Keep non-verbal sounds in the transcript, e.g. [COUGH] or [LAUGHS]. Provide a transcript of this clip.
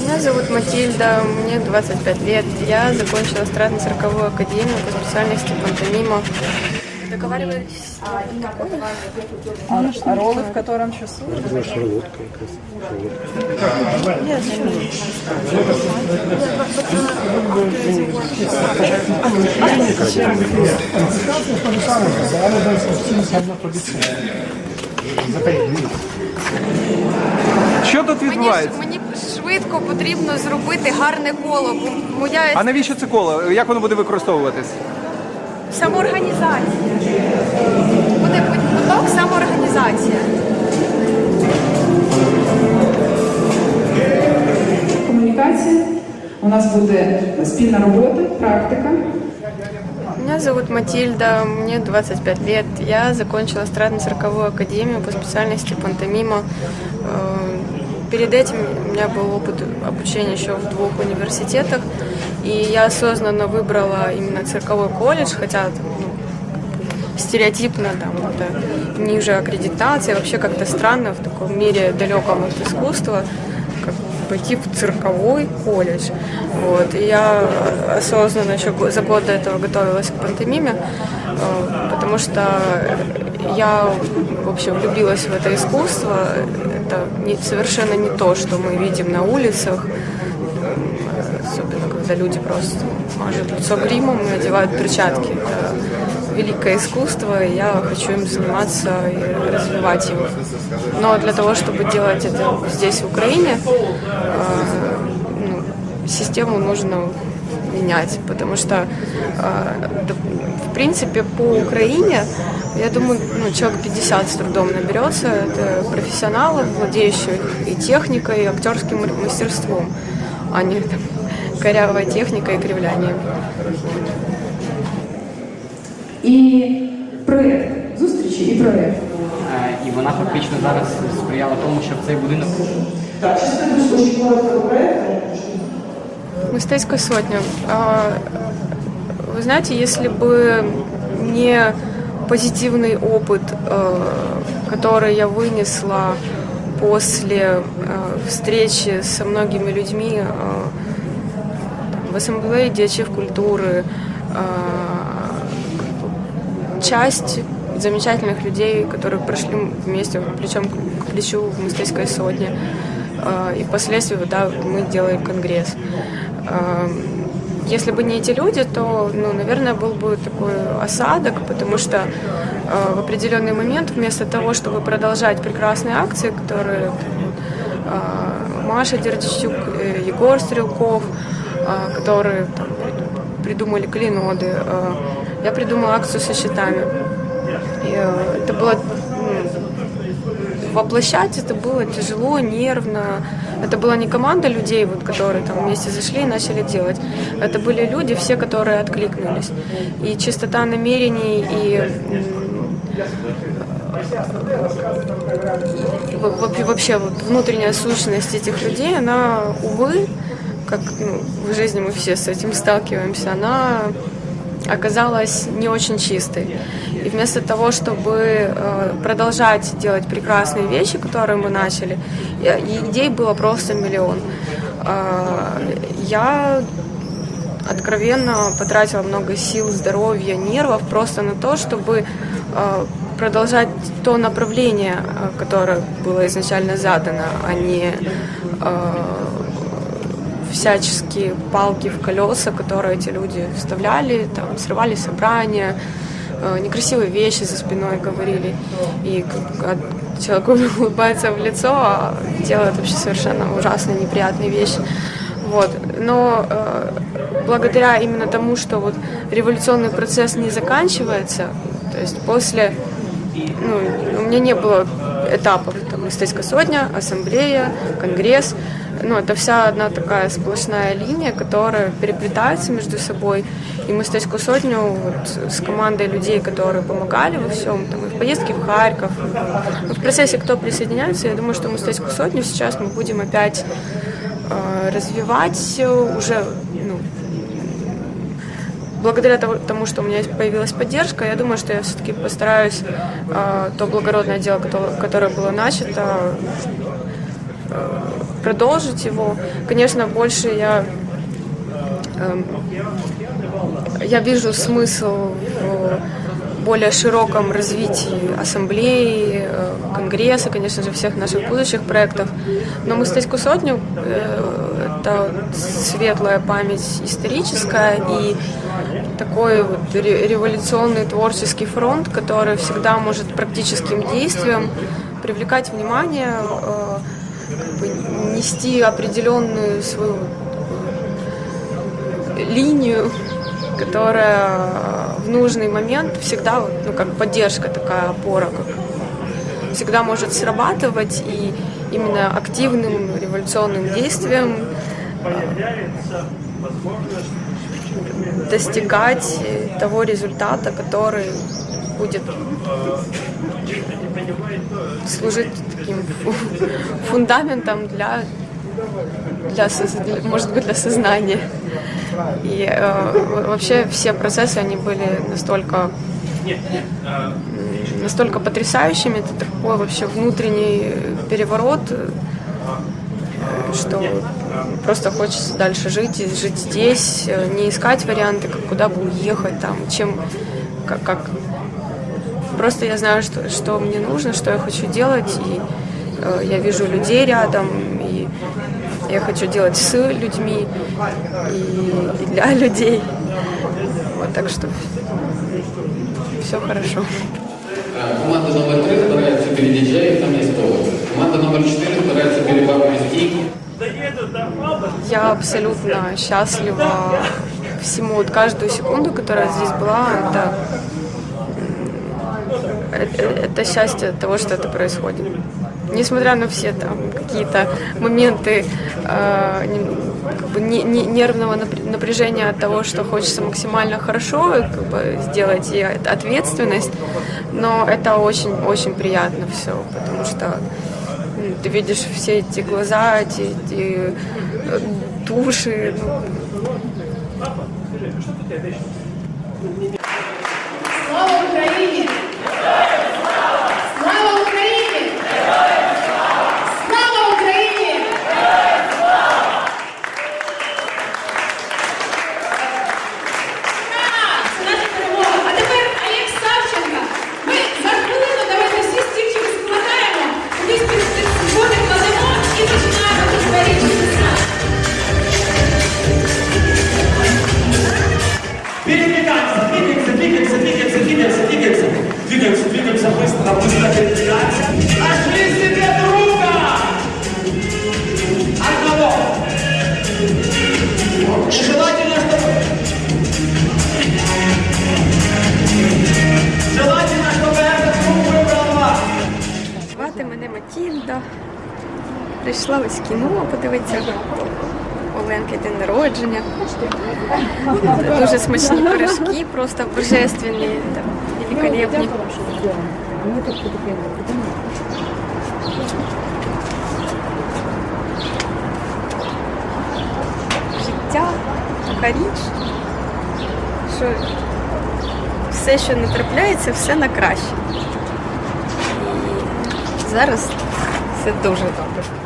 Меня зовут Матильда, мне 25 лет. Я закончила эстрадно-цирковую академию по специальности пантомима. Договаривались... А, а роли в котором часу? Що тут Мені, відбувається? мені швидко потрібно зробити гарне коло. бо Моя А навіщо це коло? Як воно буде використовуватись? самоорганізація. Буде поток самоорганізація. Комунікація. У нас буде спільна робота, практика. Меня зовут Матильда, мне 25 лет. Я закончила эстрадно-цирковую академию по специальности пантомима. Э, Перед этим у меня был опыт обучения еще в двух университетах, и я осознанно выбрала именно цирковой колледж, хотя ну, стереотипно там это ниже аккредитации, вообще как-то странно в таком мире далеком от искусства пойти в цирковой колледж. Вот. И я осознанно еще за год до этого готовилась к пантомиме, э, потому что я вообще влюбилась в это искусство. Это не, совершенно не то, что мы видим на улицах, особенно когда люди просто мажут лицо гримом и одевают перчатки. Это великое искусство, и я хочу им заниматься и развивать его. Но для того, чтобы делать это здесь, в Украине, э, ну, систему нужно менять, потому что, э, в принципе, по Украине, я думаю, ну, человек 50 с трудом наберется. Это профессионалы, владеющие и техникой, и актерским мастерством, а не там, корявая техника и кривляние. І проєкт. Зустрічі і проєкт. Е, І вона фактично зараз сприяла тому, щоб цей будинок Мистецкая сотня. А, Вы знаете, если бы не позитивный опыт, э, который я вынесла после э, встречи со многими людьми э, в ассамблее дьячев культуры, часть замечательных людей, которые прошли вместе плечом к плечу в мастерской сотне. И впоследствии да, мы делали конгресс. Если бы не эти люди, то, ну, наверное, был бы такой осадок, потому что э, в определенный момент вместо того, чтобы продолжать прекрасные акции, которые э, Маша Дердичук, э, Егор Стрелков, э, которые там, прид- придумали клиноды, э, я придумала акцию со щитами. И, э, это было ну, воплощать это было тяжело, нервно. Это была не команда людей, вот, которые там вместе зашли и начали делать. Это были люди, все, которые откликнулись. И чистота намерений, и вообще вот внутренняя сущность этих людей, она, увы, как ну, в жизни мы все с этим сталкиваемся, она оказалась не очень чистой. И вместо того, чтобы э, продолжать делать прекрасные вещи, которые мы начали, и идей было просто миллион. Э, я откровенно потратила много сил, здоровья, нервов просто на то, чтобы э, продолжать то направление, э, которое было изначально задано, а не э, всяческие палки в колеса, которые эти люди вставляли, там, срывали собрания, э, некрасивые вещи за спиной говорили. И как- а человек [LAUGHS] улыбается в лицо, а делает вообще совершенно ужасные, неприятные вещи. Вот. Но э, благодаря именно тому, что вот революционный процесс не заканчивается, то есть после, ну, у меня не было этапов, там, эстетика сотня, ассамблея, конгресс, ну, это вся одна такая сплошная линия, которая переплетается между собой. И мы эстетику сотню вот, с командой людей, которые помогали во всем, там, и в поездке в Харьков. Ну, в процессе, кто присоединяется, я думаю, что мы эстетику сотню сейчас мы будем опять э, развивать э, уже ну, благодаря тому, что у меня появилась поддержка, я думаю, что я все-таки постараюсь э, то благородное дело, которое, было начато, э, продолжить его. Конечно, больше я эм, я вижу смысл в более широком развитии ассамблеи, э, конгресса, конечно же, всех наших будущих проектов. Но мы «Статьку сотню» это светлая память историческая и такой вот ре- революционный творческий фронт, который всегда может практическим действием привлекать внимание, э, как бы нести определенную свою линию, которая в нужный момент всегда, ну, как поддержка такая, опора, как всегда может срабатывать, и именно активным революционным действием достигать того результата, который будет служить таким фу- фундаментом для, для, для- может быть, для сознания. И э, вообще все процессы, они были настолько настолько потрясающими, это такой вообще внутренний переворот, э, что просто хочется дальше жить и жить здесь, э, не искать варианты, как куда бы уехать, там, чем, как, как. Просто я знаю, что, что мне нужно, что я хочу делать, и э, я вижу людей рядом, я хочу делать с людьми и, и для людей. [LAUGHS] Вот так что все хорошо. Команда номер 3 збирається біля діджеїв, там є столик. Команда номер 4 збирається біля барної стійки. Я абсолютно счастлива всему, вот каждую секунду, которая здесь была, это, м, это, это счастье от того, что это происходит. Несмотря на все там какие-то моменты э, как бы не- не- нервного напр- напряжения от того, что хочется максимально хорошо как бы, сделать, и ответственность, но это очень-очень приятно все, потому что ты видишь все эти глаза, эти, эти э, души. ну, Слава Україні! Прийшла ось кіно подивитися. Оленки день народження. Дуже смачні пирожки, просто божественні, великолепні. Життя, така річ, що все, що не трапляється, все на краще. І зараз все дуже добре.